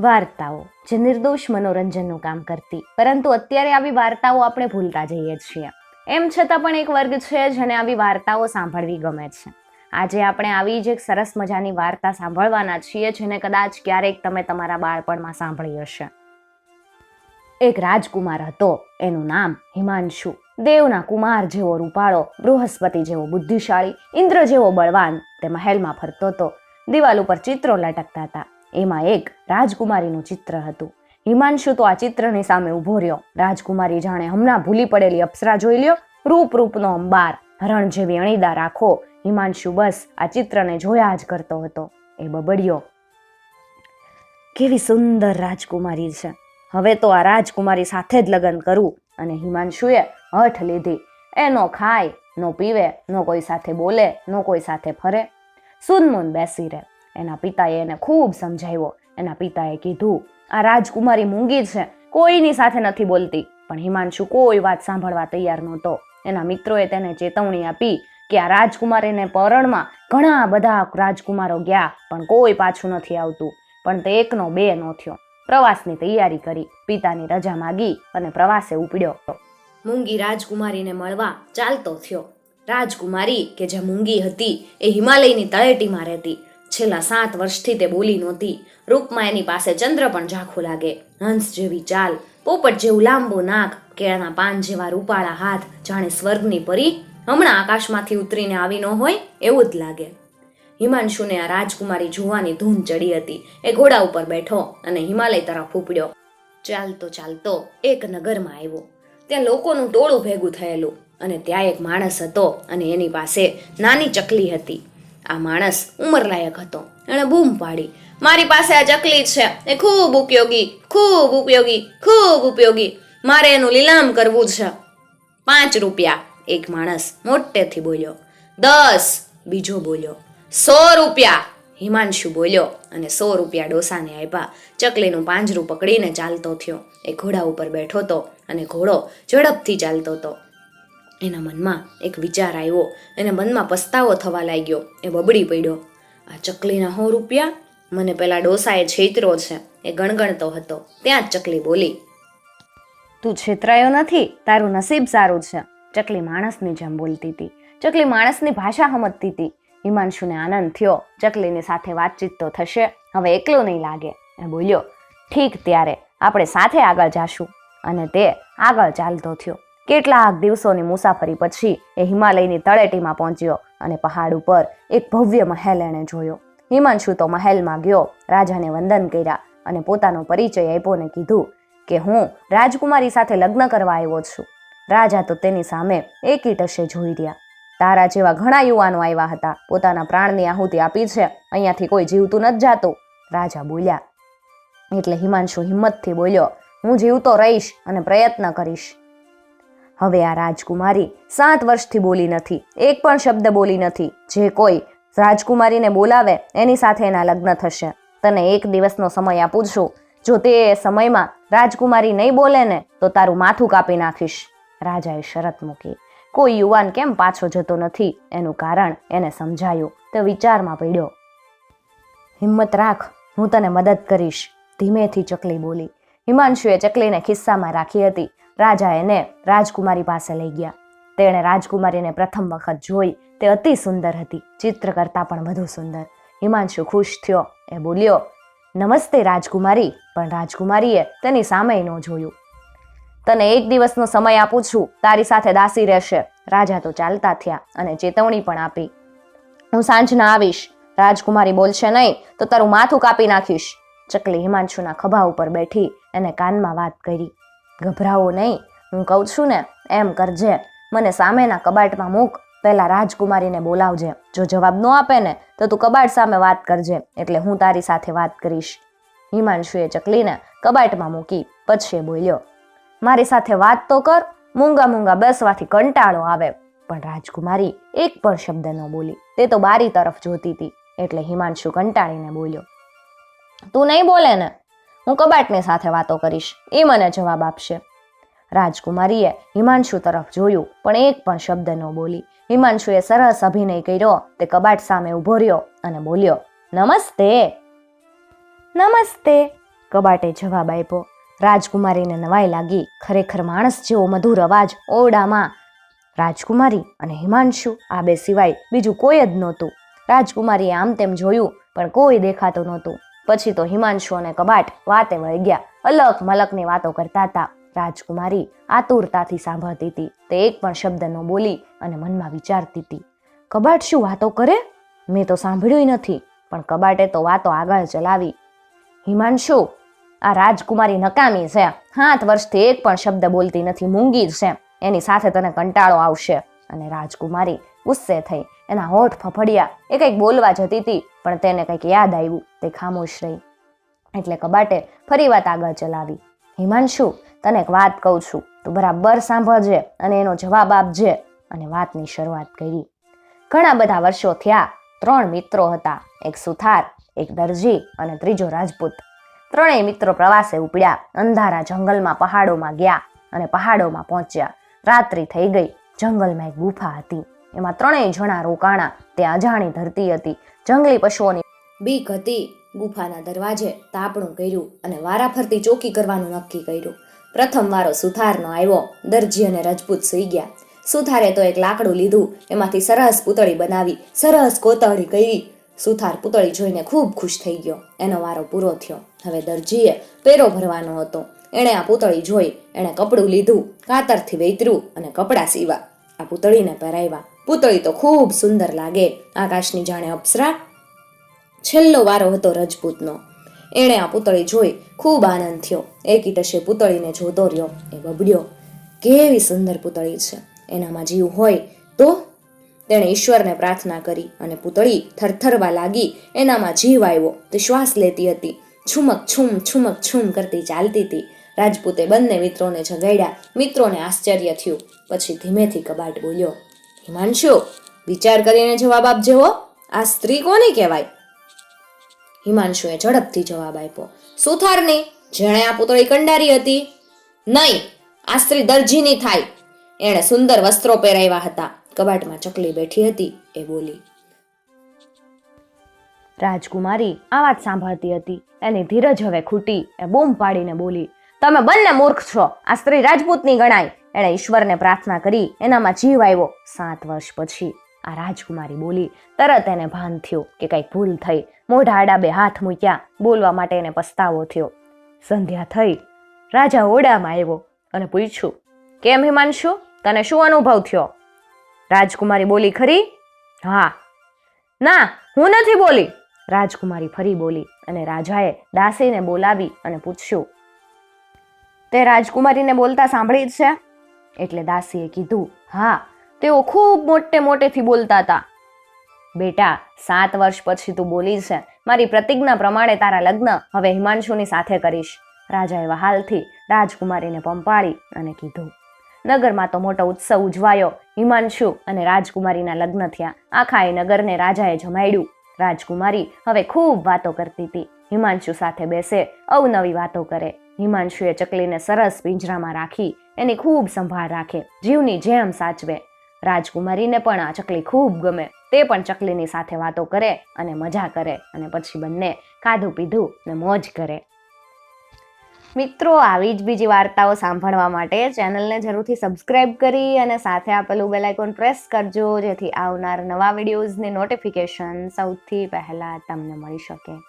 વાર્તાઓ, જે નિર્દોષ મનોરંજનનું કામ કરતી. પરંતુ અત્યારે આવી વાર્તાઓ આપણે ભૂલતા જઈએ છીએ. એમ છતાં પણ એક વર્ગ છે જેને આવી વાર્તાઓ સાંભળવી ગમે છે. આજે આપણે આવી જ એક સરસ મજાની વાર્તા સાંભળવાના છીએ, જેને કદાચ ક્યારેક તમે તમારા બાળપણમાં સાંભળી હશે. એક રાજકુમાર હતો, એનું નામ હિમાંશુ. દેવના કુમાર જેવો રૂપાળો, બૃહસ્પતિ જેવો બુદ્ધિશાળી, ઇન્દ્ર જેવો બળવાન, તે મહેલમાં ફરતો હતો. દિવાલ ઉપર ચિત્રો લટકતા હતા. એમાં એક રાજકુમારીનું ચિત્ર હતું. હિમાંશુ તો આ ચિત્રની સામે ઊભો રહ્યો. રાજકુમારી જાણે હમણાં ભૂલી પડેલી અપ્સરા જોઈ લ્યો. રૂપ રૂપનો અંબાર, હરણ જેવી અણીદાર આંખો હિમાંશુ બસ આ ચિત્રને જોયા જ કરતો હતો. એ બબડ્યો. કેવી સુંદર રાજકુમારી છે. હવે તો આ રાજકુમારી સાથે જ લગ્ન કરું. અને હિમાંશુએ હઠ લીધી. એ નો ખાય, નો પીવે, નો કોઈ સાથે બોલે, નો કોઈ સાથે ફરે. સુનમુન બેસી રહે. એના પિતાએ એને ખૂબ સમજાવ્યો. એના પિતાએ કીધું, આ રાજકુમારી મૂંગી છે, કોઈની સાથે નથી બોલતી. પણ હિમાંશુ કોઈ વાત સાંભળવા તૈયાર નહોતો. એના મિત્રોએ તેને ચેતવણી આપી કે આ રાજકુમારીને પરણમાં ઘણા બધા રાજકુમારો ગયા, પણ કોઈ પાછું નથી આવતું. પણ તે એકનો બે નો થયો. પ્રવાસની તૈયારી કરી, પિતાની રજા માગી અને પ્રવાસે ઉપડ્યો. મૂંગી રાજકુમારીને મળવા ચાલતો થયો. રાજકુમારી કે જે મૂંગી હતી, એ હિમાલયની તળેટીમાં રહેતી. છેલ્લા સાત વર્ષથી તે બોલી નહોતી. રૂપમાં એની પાસે ચંદ્ર પણ ઝાખું લાગે. હંસ જેવી ચાલ, પોપટ જેવું લાંબુ નાક, કેળાના પાન જેવા રૂપાળા હાથ, જાણે સ્વર્ગની પરી હમણાં આકાશમાંથી ઉતરીને આવી ન હોય એવું જ લાગે. હિમાંશુને આ રાજકુમારી જોવાની ધૂન ચડી હતી. એ ઘોડા ઉપર બેઠો અને હિમાલય તરફ ઉપડ્યો. ચાલતો ચાલતો એક નગરમાં આવ્યો. ત્યાં લોકોનું ટોળું ભેગું થયેલું અને ત્યાં એક માણસ હતો અને એની પાસે નાની ચકલી હતી. આ માણસ ઉંમરલાયક હતો. એણે બૂમ પાડી. મારી પાસે આ ચકલી છે. એ ખૂબ ઉપયોગી ખૂબ ઉપયોગી ખૂબ ઉપયોગી. મારે એનું લીલામ કરવું છે. પાંચ રૂપિયા, એક માણસ મોટેથી બોલ્યો. દસ, બીજો બોલ્યો. સો રૂપિયા, હિમાંશુ બોલ્યો અને સો રૂપિયા ડોસાને આપ્યા ચકલીનું પાંજરું પકડીને ચાલતો થયો. એ ઘોડા ઉપર બેઠો તો અને ઘોડો ઝડપથી ચાલતો હતો એના મનમાં એક વિચાર આવ્યો. એને મનમાં પસ્તાવો થવા લાગ્યો. એ બબડી પડ્યો. આ ચકલીના હો રૂપિયા? મને પેલા ડોસાએ છેતરો છે. એ ગણગણતો હતો. ત્યાં જ ચકલી બોલી, તું છેતરાયો નથી? તારું નસીબ સારું છે. ચકલી માણસની જેમ બોલતી હતી. ચકલી માણસની ભાષા સમજતી હતી. હિમાંશુને આનંદ થયો. ચકલીની સાથે વાતચીત તો થશે. હવે એકલો નહીં લાગે. એ બોલ્યો, ઠીક ત્યારે. આપણે સાથે આગળ જાશું. અને તે આગળ ચાલતો થયો. કેટલાક દિવસોની મુસાફરી પછી એ હિમાલયની તળેટીમાં પહોંચ્યો અને પહાડ ઉપર એક ભવ્ય મહેલ એણે જોયો. હિમાંશુ તો મહેલમાં ગયો, રાજાને વંદન કર્યા અને પોતાનો પરિચય આપ્યો ને કીધું કે હું રાજકુમારી સાથે લગ્ન કરવા આવ્યો છું. રાજા તો તેની સામે એકી ટશે જોઈ રહ્યા. તારા જેવા ઘણા યુવાનો આવ્યા હતા. પોતાના પ્રાણની આહુતિ આપી છે. અહીંયાથી કોઈ જીવતું નથી જાતું. રાજા બોલ્યા, એટલે હિમાંશુ હિંમતથી બોલ્યો, હું જીવતો રહીશ અને પ્રયત્ન કરીશ. હવે આ રાજકુમારી સાત વર્ષથી બોલી નથી, એક પણ શબ્દ બોલી નથી. જે કોઈ રાજકુમારીને બોલાવે, એની સાથે એના લગ્ન થશે. તને એક દિવસનો સમય આપું છું. જો તે સમયમાં રાજકુમારી નહીં બોલે ને, તો તારું માથું કાપી નાખીશ. રાજાએ શરત મૂકી. કોઈ યુવાન કેમ પાછો જતો નથી? એનું કારણ એને સમજાયું. તે વિચારમાં પડ્યો. હિંમત રાખ, હું તને મદદ કરીશ. ધીમેથી ચકલી બોલી. હિમાંશુએ ચકલીને ખિસ્સામાં રાખી હતી. રાજા એને રાજકુમારી પાસે લઈ ગયા. તેણે રાજકુમારીને પ્રથમ વખત જોઈ તે અતિ સુંદર હતી, ચિત્ર કરતાં પણ વધુ સુંદર. હિમાંશુ ખુશ થયો, એ બોલ્યો, નમસ્તે રાજકુમારી, પણ રાજકુમારીએ તેની સામે ન જોયું. તને એક દિવસનો સમય આપું છું, તારી સાથે દાસી રહેશે. રાજા તો ચાલતા થયા અને ચેતવણી પણ આપી. હું સાંજના આવીશ, રાજકુમારી બોલશે નહીં, તો તારું માથું કાપી નાખીશ. ચકલી હિમાંશુના ખભા ઉપર બેઠી એને કાનમાં વાત કરી. ગભરાવો નહીં. હું કહું છું ને, એમ કરજે. મને સામેના કબાટમાં મૂક. પહેલાં રાજકુમારીને બોલાવજે. જો જવાબ ન આપે ને, તો તું કબાટ સામે વાત કરજે. એટલે હું તારી સાથે વાત કરીશ. હિમાંશુએ ચકલીને કબાટમાં મૂકી, પછી બોલ્યો, મારી સાથે વાત તો કર. મૂંગા મૂંગા બેસવાથી કંટાળો આવે. પણ રાજકુમારી એક પણ શબ્દ ન બોલી. તે તો બારી તરફ જોતી હતી. એટલે હિમાંશુ કંટાળીને બોલ્યો, તું નહીં બોલે ને? હું કબાટની સાથે વાતો કરીશ. એ મને જવાબ આપશે. રાજકુમારીએ હિમાંશુ તરફ જોયું, પણ એક પણ શબ્દ ન બોલી. હિમાંશુએ સરસ અભિનય કર્યો, તે કબાટ સામે ઊભો રહ્યો અને બોલ્યો, નમસ્તે. નમસ્તે. કબાટે જવાબ આપ્યો. રાજકુમારીને નવાઈ લાગી. ખરેખર માણસ જેવો મધુર અવાજ ઓરડામાં. રાજકુમારી અને હિમાંશુ આ બે સિવાય બીજું કોઈ જ નહોતું. રાજકુમારીએ આમ તેમ જોયું, પણ કોઈ દેખાતું નહોતું. પછી તો હિમાંશુ અને કબાટ વાતે વળી ગયા. અલગ મલકની વાતો કરતા હતા. રાજકુમારી આતુરતાથી સાંભળતી હતી. તે એક પણ શબ્દ ન બોલી અને મનમાં વિચારતી હતી. કબાટ શું વાતો કરે? મેં તો સાંભળ્યું નથી. પણ કબાટે તો વાતો આગળ ચલાવી. હિમાંશુ, આ રાજકુમારી નકામી છે. સાત વર્ષથી એક પણ શબ્દ બોલતી નથી. મૂંગી છે. એની સાથે તને કંટાળો આવશે. અને રાજકુમારી ગુસ્સે થઈ. એના હોઠ ફફડ્યા. એ કંઈક બોલવા જતી હતી પણ તેને કંઈક યાદ આવ્યું. તે ખામોશ રહી. એટલે કબાટે ફરી વાત આગળ ચલાવી. હિમાંશુ, તને એક વાત કહું છું. તું બરાબર સાંભળજે અને એનો જવાબ આપજે. અને વાતની શરૂઆત કરી. ઘણા બધા વર્ષો થયા. ત્રણ મિત્રો હતા. એક સુથાર, એક દરજી અને ત્રીજો રાજપૂત. ત્રણેય મિત્રો પ્રવાસે ઉપડ્યા. અંધારા જંગલમાં પહાડોમાં ગયા અને પહાડોમાં પહોંચ્યા. રાત્રિ થઈ ગઈ. જંગલમાં એક ગુફા હતી. એમાં ત્રણેય જણા રોકાણા, તે અજાણી ધરતી હતી. જંગલી પશુઓની બીક હતી ગુફાના દરવાજે તાપણું કર્યું અને વારાફરતી ચોકી કરવાનું નક્કી કર્યું. પ્રથમ વારો સુથારનો આવ્યો. દરજી અને રજપૂત સૂઈ ગયા. સુથારે તો એક લાકડું લીધું. એમાંથી સરસ પૂતળી બનાવી, સરસ કોતળી કરી. સુથાર પૂતળી જોઈને ખૂબ ખુશ થઈ ગયો. એનો વારો પૂરો થયો. હવે દરજીએ પેરો ભરવાનો હતો. એણે આ પૂતળી જોઈ, એણે કપડું લીધું, કાતરથી વેતર્યું અને કપડાં સીવા. આ પૂતળીને પહેરાવ્યા. પૂતળી તો ખૂબ સુંદર લાગે. આકાશની જાણે અપ્સરા. છેલ્લો વારો હતો રજપૂતનો. એણે આ પૂતળી જોઈ ખૂબ આનંદ થયો. એકીટશે પૂતળીને જોતો રહ્યો. એ બબડ્યો કેવી સુંદર પૂતળી છે. એનામાં જીવ હોય તો? તેણે ઈશ્વરને પ્રાર્થના કરી અને પૂતળી થરથરવા લાગી. એનામાં જીવ આવ્યો. તે શ્વાસ લેતી હતી. છુમક છુમ છુમક છુમ કરતી ચાલતી હતી. રાજપૂતે બંને મિત્રોને જગાડ્યા. મિત્રોને આશ્ચર્ય થયું. પછી ધીમેથી કબાટ બોલ્યો, હિમાંશુ, વિચાર કરીને જવાબ આપજે આ સ્ત્રી કોને કહેવાય? હિમાંશુએ ઝડપથી જવાબ આપ્યો, સુથારની, જેણે આ પુતળી કંડારી હતી. નહીં, આ સ્ત્રી દરજીની થાય. એણે સુંદર વસ્ત્રો પહેરાવ્યા હતા. કબાટમાં ચકલી બેઠી હતી, એ બોલી, રાજકુમારી, આ વાત સાંભળતી હતી. એની ધીરજ હવે ખૂટી. એ બૂમ પાડીને બોલી તમે બંને મૂર્ખ છો. આ સ્ત્રી રાજપૂતની ગણાય. એણે ઈશ્વરને પ્રાર્થના કરી. એનામાં જીવ આવ્યો. સાત વર્ષ પછી આ રાજકુમારી બોલી. તરત એને ભાન થયું કે કંઈક ભૂલ થઈ. મોઢા આડા બે હાથ મૂક્યા. બોલવા માટે એને પસ્તાવો થયો. સંધ્યા થઈ. રાજા ઓરડામાં આવ્યો અને પૂછ્યું, કેમ હિમાંશુ? તને શું અનુભવ થયો? રાજકુમારી બોલી ખરી, હા. ના, હું નથી બોલી. રાજકુમારી ફરી બોલી અને રાજાએ દાસીને બોલાવી અને પૂછ્યું તે રાજકુમારીને બોલતા સાંભળી જ છે? એટલે દાસીએ કીધું, હા. તેઓ ખૂબ મોટે મોટેથી બોલતા હતા. બેટા, સાત વર્ષ પછી તું બોલી છે. મારી પ્રતિજ્ઞા પ્રમાણે તારા લગ્ન હવે હિમાંશુની સાથે કરીશ. રાજાએ વહાલથી રાજકુમારીને પંપાળી અને કીધું, નગરમાં તો મોટો ઉત્સવ ઉજવાયો. હિમાંશુ અને રાજકુમારીના લગ્ન થયા. આખા એ નગરને રાજાએ જમાડ્યું. રાજકુમારી હવે ખૂબ વાતો કરતી હતી. હિમાંશુ સાથે બેસે, અવનવી વાતો કરે. હિમાંશુએ ચકલીને સરસ પિંજરામાં રાખી એની ખૂબ સંભાળ રાખે, જીવની જેમ સાચવે. રાજકુમારીને પણ આ ચકલી ખૂબ ગમે, તે પણ ચકલીની સાથે વાતો કરે અને મજા કરે અને પછી બંને ખાધું પીધું ને મોજ કરે. મિત્રો, આવી જ બીજી વાર્તાઓ સાંભળવા માટે ચેનલને જરૂરથી સબસ્ક્રાઇબ કરી અને સાથે આપેલું બેલાઇકોન પ્રેસ કરજો, જેથી આવનાર નવા વિડીયોઝની નોટિફિકેશન સૌથી પહેલાં તમને મળી શકે.